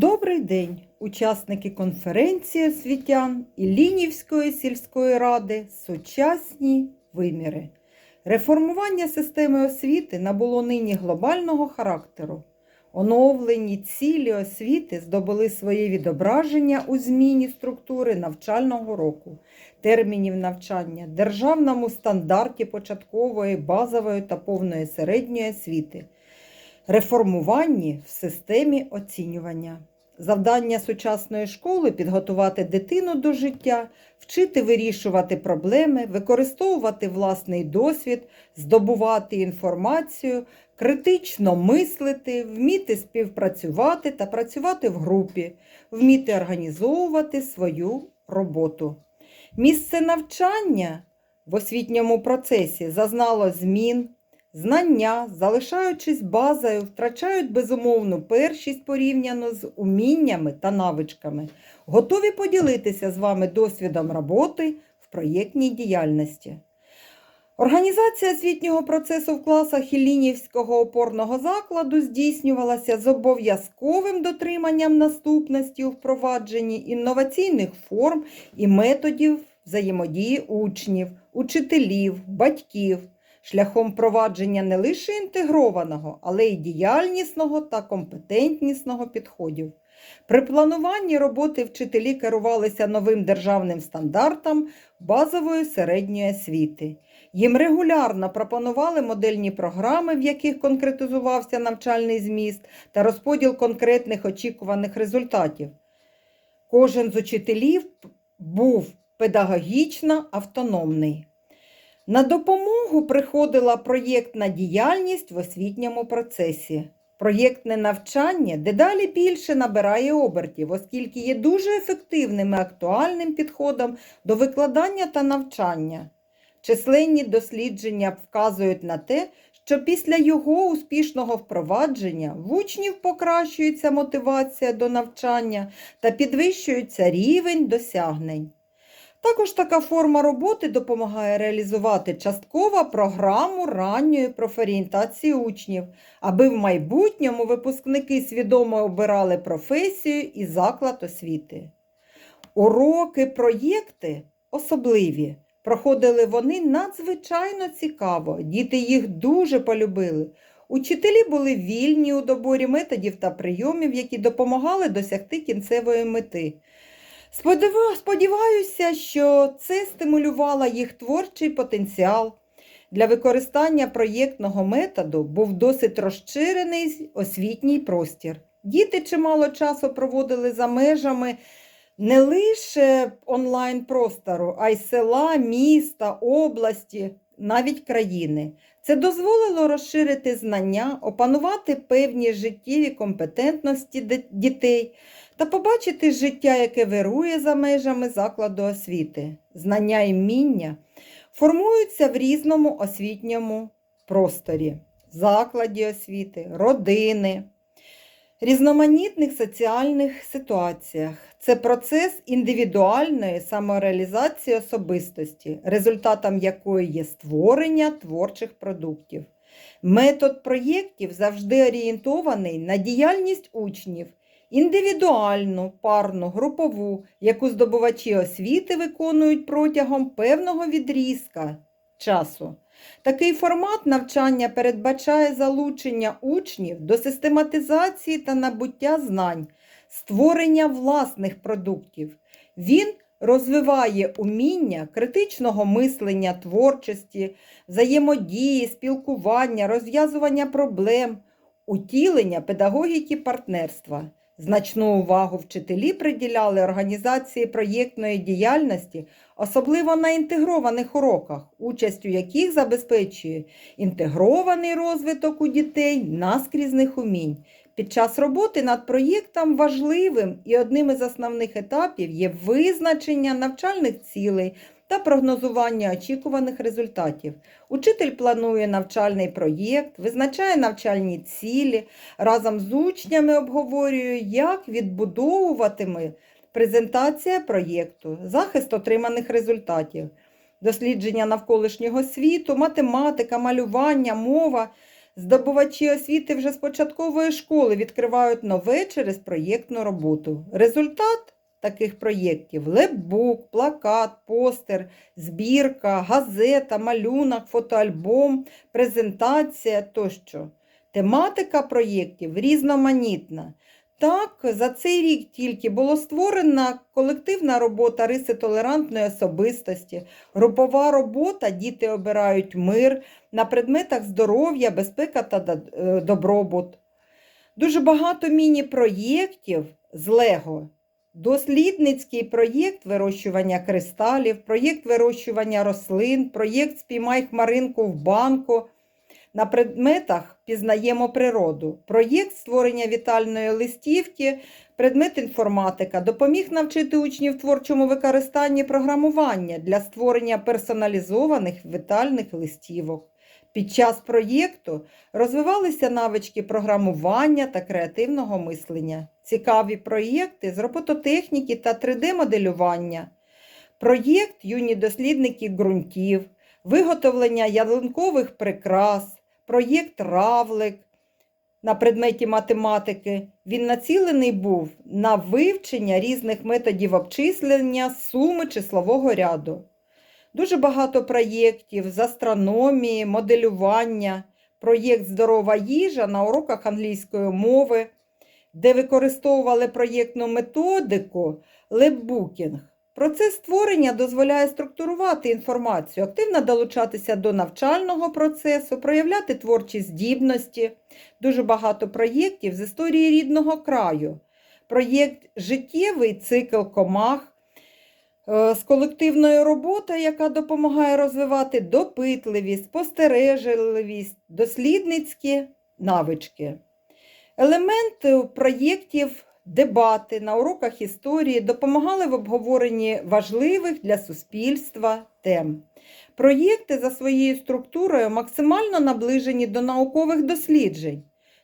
Добрий день, учасники конференції освітян Іллінівської сільської ради Сучасні виміри. Реформування системи освіти набуло нині глобального характеру. Оновлені цілі освіти здобули своє відображення у зміні структури навчального року, термінів навчання, державному стандарті початкової, базової та повної середньої освіти, реформуванні в системі оцінювання. Завдання сучасної школи підготувати дитину до життя, вчити вирішувати проблеми, використовувати власний досвід, здобувати інформацію, критично мислити, вміти співпрацювати та працювати в групі, вміти організовувати свою роботу. Місце навчання в освітньому процесі зазнало змін. Знання, залишаючись базою, втрачають безумовну першість порівняно з уміннями та навичками. Готові поділитися з вами досвідом роботи в проєктній діяльності. Організація освітнього процесу в класах Іллінівського опорного закладу здійснювалася з обов'язковим дотриманням наступності у впровадженні інноваційних форм і методів взаємодії учнів, учителів, батьків шляхом впровадження не лише інтегрованого, але й діяльнісного та компетентнісного підходів. При плануванні роботи вчителі керувалися новим державним стандартом базової середньої освіти. Їм регулярно пропонували модельні програми, в яких конкретизувався навчальний зміст та розподіл конкретних очікуваних результатів. Кожен з учителів був педагогічно автономний. На допомогу приходила проєктна діяльність в освітньому процесі. Проєктне навчання дедалі більше набирає обертів, оскільки є дуже ефективним і актуальним підходом до викладання та навчання. Численні дослідження вказують на те, що після його успішного впровадження в учнів покращується мотивація до навчання та підвищується рівень досягнень. Також така форма роботи допомагає реалізувати частково програму ранньої профорієнтації учнів, аби в майбутньому випускники свідомо обирали професію і заклад освіти. Уроки, проєкти особливі. Проходили вони надзвичайно цікаво, діти їх дуже полюбили. Учителі були вільні у доборі методів та прийомів, які допомагали досягти кінцевої мети. Сподіва- Сподіваюся, що це стимулювало їх творчий потенціал. Для використання проєктного методу був досить розширений освітній простір. Діти чимало часу проводили за межами не лише онлайн-простору, а й села, міста, області, навіть країни. Це дозволило розширити знання, опанувати певні життєві компетентності дітей та побачити життя, яке вирує за межами закладу освіти. Знання і вміння формуються в різному освітньому просторі, закладі освіти, родини, різноманітних соціальних ситуаціях. Це процес індивідуальної самореалізації особистості, результатом якої є створення творчих продуктів. Метод проєктів завжди орієнтований на діяльність учнів, індивідуальну, парну, групову, яку здобувачі освіти виконують протягом певного відрізка часу. Такий формат навчання передбачає залучення учнів до систематизації та набуття знань, створення власних продуктів. Він розвиває уміння критичного мислення, творчості, взаємодії, спілкування, розв'язування проблем, утілення педагогіки партнерства. Значну увагу вчителі приділяли організації проєктної діяльності, особливо на інтегрованих уроках, участь у яких забезпечує інтегрований розвиток у дітей наскрізних умінь. Під час роботи над проєктом важливим і одним із основних етапів є визначення навчальних цілей та прогнозування очікуваних результатів. Учитель планує навчальний проєкт, визначає навчальні цілі, разом з учнями обговорює, як відбудовуватиме презентація проєкту, захист отриманих результатів, дослідження навколишнього світу, математика, малювання, мова Здобувачі освіти вже з початкової школи відкривають нове через проєктну роботу. Результат таких проєктів лепбук, плакат, постер, збірка, газета, малюнок, фотоальбом, презентація тощо. Тематика проєктів різноманітна. Так, за цей рік тільки було створена колективна робота риси толерантної особистості, групова робота Діти обирають мир на предметах здоров'я, безпека та е, добробут. Дуже багато міні-проєктів з Лего. Дослідницький проєкт вирощування кристалів, проєкт вирощування рослин, проєкт Спіймай хмаринку в банку. На предметах пізнаємо природу. Проєкт створення вітальної листівки, предмет інформатика допоміг навчити учнів творчому використанні програмування для створення персоналізованих вітальних листівок. Під час проєкту розвивалися навички програмування та креативного мислення, цікаві проєкти з робототехніки та 3D-моделювання, проєкт Юні дослідники ґрунтів, виготовлення ялинкових прикрас, проєкт Равлик на предметі математики. Він націлений був на вивчення різних методів обчислення суми числового ряду. Дуже багато проєктів з астрономії, моделювання, проєкт Здорова їжа на уроках англійської мови, де використовували проєктну методику лепбукінг. Процес створення дозволяє структурувати інформацію, активно долучатися до навчального процесу, проявляти творчі здібності. Дуже багато проєктів з історії рідного краю. Проєкт Життєвий цикл комах з колективною роботою, яка допомагає розвивати допитливість, спостережливість, дослідницькі навички. Елементи проєктів дебати на уроках історії допомагали в обговоренні важливих для суспільства тем. Проєкти за своєю структурою максимально наближені до наукових досліджень.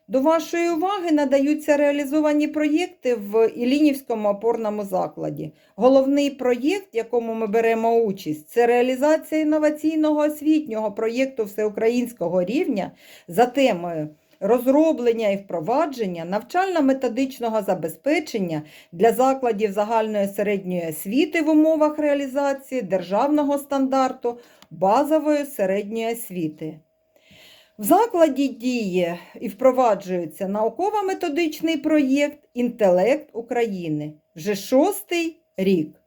До вашої уваги надаються реалізовані проєкти в Ілінівському опорному закладі. Головний проєкт, в якому ми беремо участь, це реалізація інноваційного освітнього проєкту всеукраїнського рівня за темою розроблення і впровадження навчально-методичного забезпечення для закладів загальної середньої освіти в умовах реалізації державного стандарту базової середньої освіти. В закладі діє і впроваджується науково-методичний проєкт Інтелект України вже шостий рік.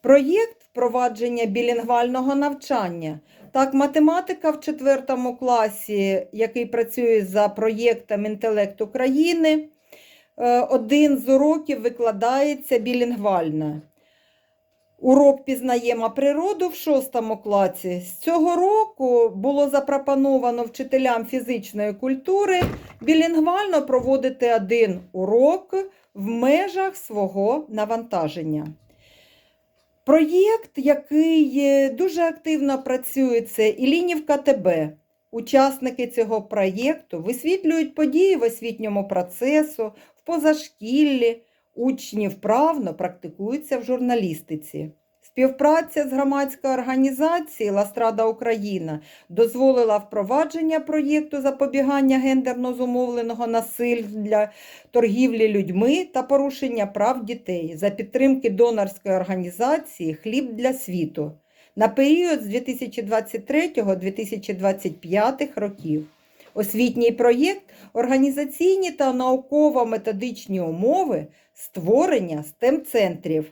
Проєкт впровадження білінгвального навчання. Так, математика в четвертому класі, який працює за проєктом Інтелект України, е, один з уроків викладається білінгвально. Урок пізнаємо природу в шостому класі. З цього року було запропоновано вчителям фізичної культури білінгвально проводити один урок в межах свого навантаження. Проєкт, який дуже активно працює, це Ілінівка ТБ. Учасники цього проєкту висвітлюють події в освітньому процесу, в позашкіллі, учні вправно практикуються в журналістиці. Співпраця з громадською організацією Ластрада Україна дозволила впровадження проєкту запобігання гендерно зумовленого насилля, торгівлі людьми та порушення прав дітей за підтримки донорської організації Хліб для світу на період з 2023-2025 років. Освітній проєкт організаційні та науково-методичні умови створення STEM-центрів.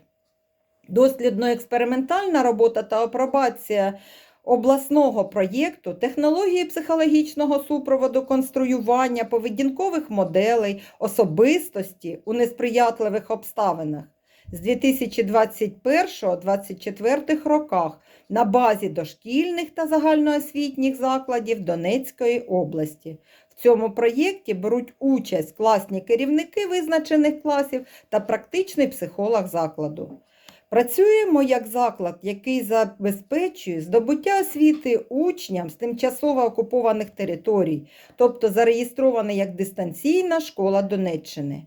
Дослідно-експериментальна робота та апробація обласного проєкту, технології психологічного супроводу, конструювання поведінкових моделей, особистості у несприятливих обставинах з 2021-2024 роках на базі дошкільних та загальноосвітніх закладів Донецької області. В цьому проєкті беруть участь класні керівники визначених класів та практичний психолог закладу. Працюємо як заклад, який забезпечує здобуття освіти учням з тимчасово окупованих територій, тобто зареєстрований як дистанційна школа Донеччини.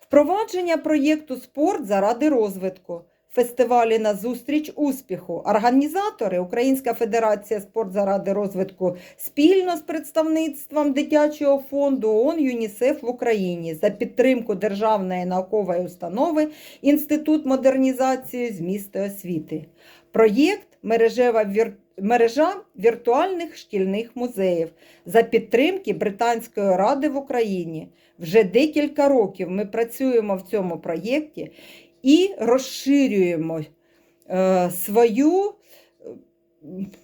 Впровадження проєкту Спорт заради розвитку. Фестивалі «Назустріч успіху. Організатори Українська Федерація спорт заради розвитку спільно з представництвом дитячого фонду ООН ЮНІСЕФ в Україні за підтримку Державної наукової установи Інститут модернізації змісту освіти. Проєкт мережева вір... мережа віртуальних шкільних музеїв за підтримки Британської ради в Україні. Вже декілька років ми працюємо в цьому проєкті і розширюємо е, свою е,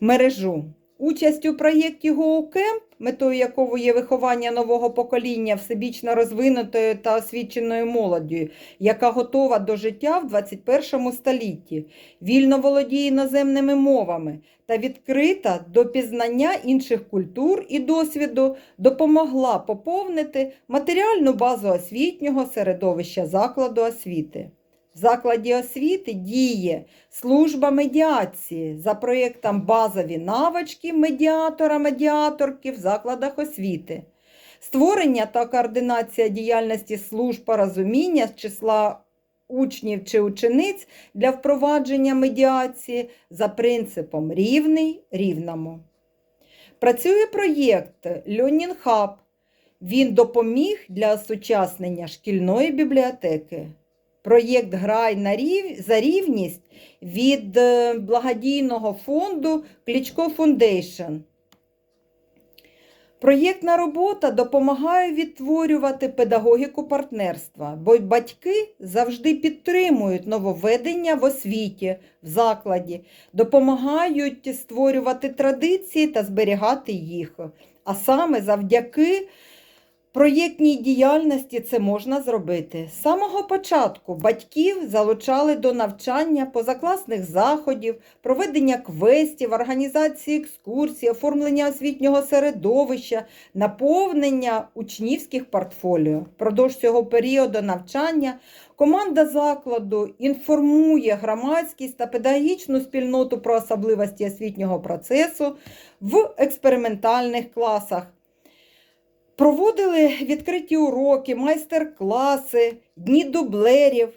мережу. Участь у проєкті GoCamp, метою якого є виховання нового покоління всебічно розвинутою та освіченою молоддю, яка готова до життя в 21 столітті, вільно володіє іноземними мовами та відкрита до пізнання інших культур і досвіду, допомогла поповнити матеріальну базу освітнього середовища закладу освіти. В закладі освіти діє служба медіації за проєктом Базові навички медіатора-медіаторки в закладах освіти, створення та координація діяльності служб порозуміння з числа учнів чи учениць для впровадження медіації за принципом рівний рівному. Працює проєкт Learning Hub. Він допоміг для осучаснення шкільної бібліотеки. Проєкт Грай на рів... за рівність від е, благодійного фонду Кличко Foundation. Проєктна робота допомагає відтворювати педагогіку партнерства, бо батьки завжди підтримують нововведення в освіті, в закладі, допомагають створювати традиції та зберігати їх. А саме завдяки проєктній діяльності це можна зробити. З самого початку батьків залучали до навчання позакласних заходів, проведення квестів, організації екскурсій, оформлення освітнього середовища, наповнення учнівських портфоліо. Впродовж цього періоду навчання команда закладу інформує громадськість та педагогічну спільноту про особливості освітнього процесу в експериментальних класах. Проводили відкриті уроки, майстер-класи, дні дублерів.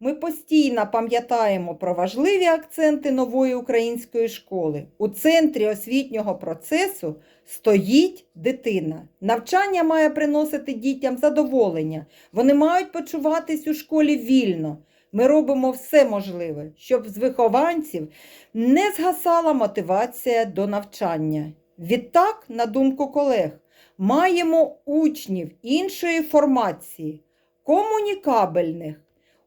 Ми постійно пам'ятаємо про важливі акценти нової української школи. У центрі освітнього процесу стоїть дитина. Навчання має приносити дітям задоволення. Вони мають почуватись у школі вільно. Ми робимо все можливе, щоб з вихованців не згасала мотивація до навчання. Відтак, на думку колег, маємо учнів іншої формації, комунікабельних,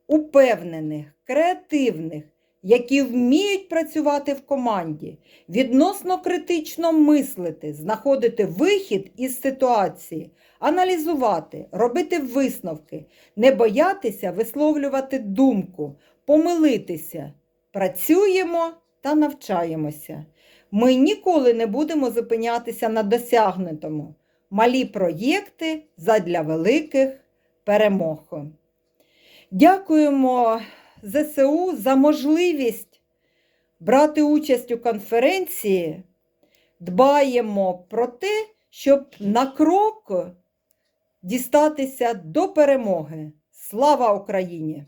упевнених, креативних, які вміють працювати в команді, відносно критично мислити, знаходити вихід із ситуації, аналізувати, робити висновки, не боятися висловлювати думку, помилитися. Працюємо та навчаємося. Ми ніколи не будемо зупинятися на досягнутому. Малі проєкти задля великих перемог. Дякуємо ЗСУ за можливість брати участь у конференції. Дбаємо про те, щоб на крок дістатися до перемоги. Слава Україні!